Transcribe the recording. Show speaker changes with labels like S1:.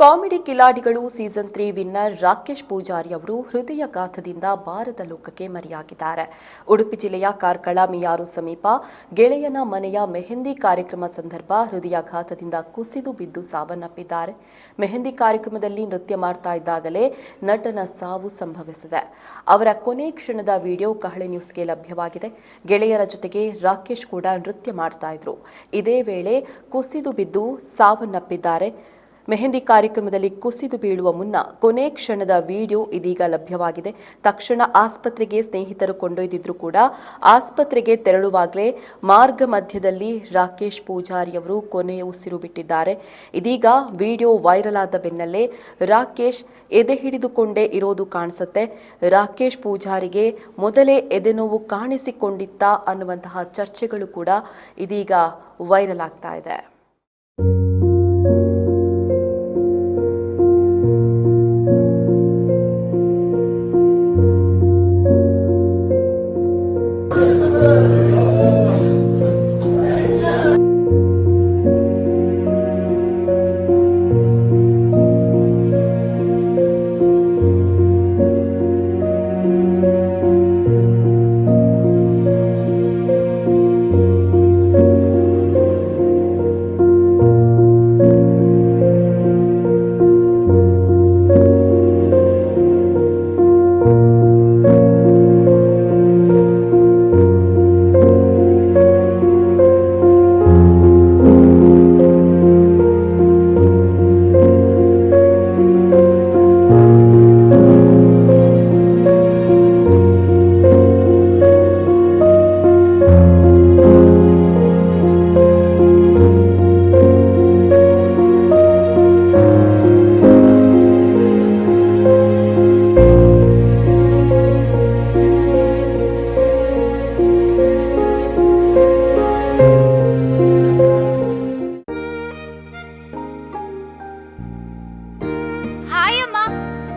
S1: Comedy ಕಿಲಾಡಿಗಳು season three winner Rakesh Pujari ಅವರು ಹೃದಯಘಾತದಿಂದ ಭಾರತ ಲೋಕಕ್ಕೆ ಮರೆಯಾಗಿದ್ದಾರೆ. ಉಡುಪಿ ಜಿಲ್ಲೆಯ ಕಾರ್ಕಳ ಮಿಯಾರು ಸಮೀಪ ಗೆಳೆಯನ ಮನೆಯ ಮೆಹಂದಿ ಕಾರ್ಯಕ್ರಮ ಸಂದರ್ಭ ಹೃದಯಘಾತದಿಂದ ಕುಸಿದು ಬಿದ್ದು ಸಾವನ್ನಪ್ಪಿದ್ದಾರೆ. ಮೆಹಂದಿ ಕಾರ್ಯಕ್ರಮದಲ್ಲಿ ನೃತ್ಯ ಮಾಡ್ತಾ ಇದ್ದಾಗಲೇ ನಟನ ಸಾವು ಸಂಭವಿಸಿದೆ. ಅವರ ಕೊನೆ ಕ್ಷಣದ ವಿಡಿಯೋ ಕಹಳೆ ನ್ಯೂಸ್ಗೆ ಲಭ್ಯವಾಗಿದೆ. ಗೆಳೆಯರ ಜೊತೆಗೆ ರಾಕೇಶ್ ಕೂಡ ನೃತ್ಯ ಮಾಡ್ತಾ ಇದ್ರು. ಇದೇ ವೇಳೆ ಕುಸಿದು ಬಿದ್ದು ಸಾವನ್ನಪ್ಪಿದ್ದಾರೆ. ಮೆಹಂದಿ ಕಾರ್ಯಕ್ರಮದಲ್ಲಿ ಕುಸಿದು ಬೀಳುವ ಮುನ್ನ ಕೊನೆ ಕ್ಷಣದ ವಿಡಿಯೋ ಇದೀಗ ಲಭ್ಯವಾಗಿದೆ. ತಕ್ಷಣ ಆಸ್ಪತ್ರೆಗೆ ಸ್ನೇಹಿತರು ಕೊಂಡೊಯ್ದಿದ್ರು ಕೂಡ ಆಸ್ಪತ್ರೆಗೆ ತೆರಳುವಾಗಲೇ ಮಾರ್ಗ ಮಧ್ಯದಲ್ಲಿ ರಾಕೇಶ್ ಪೂಜಾರಿ ಅವರು ಕೊನೆಯ ಉಸಿರು ಬಿಟ್ಟಿದ್ದಾರೆ. ಇದೀಗ ವಿಡಿಯೋ ವೈರಲ್ ಆದ ಬೆನ್ನಲ್ಲೇ ರಾಕೇಶ್ ಎದೆ ಹಿಡಿದುಕೊಂಡೇ ಇರೋದು ಕಾಣಿಸುತ್ತೆ. ರಾಕೇಶ್ ಪೂಜಾರಿಗೆ ಮೊದಲೇ ಎದೆನೋವು ಕಾಣಿಸಿಕೊಂಡಿತ್ತ ಅನ್ನುವಂತಹ ಚರ್ಚೆಗಳು ಕೂಡ ಇದೀಗ ವೈರಲ್ ಆಗ್ತಾ ಇದೆ.
S2: ಹಾಯ್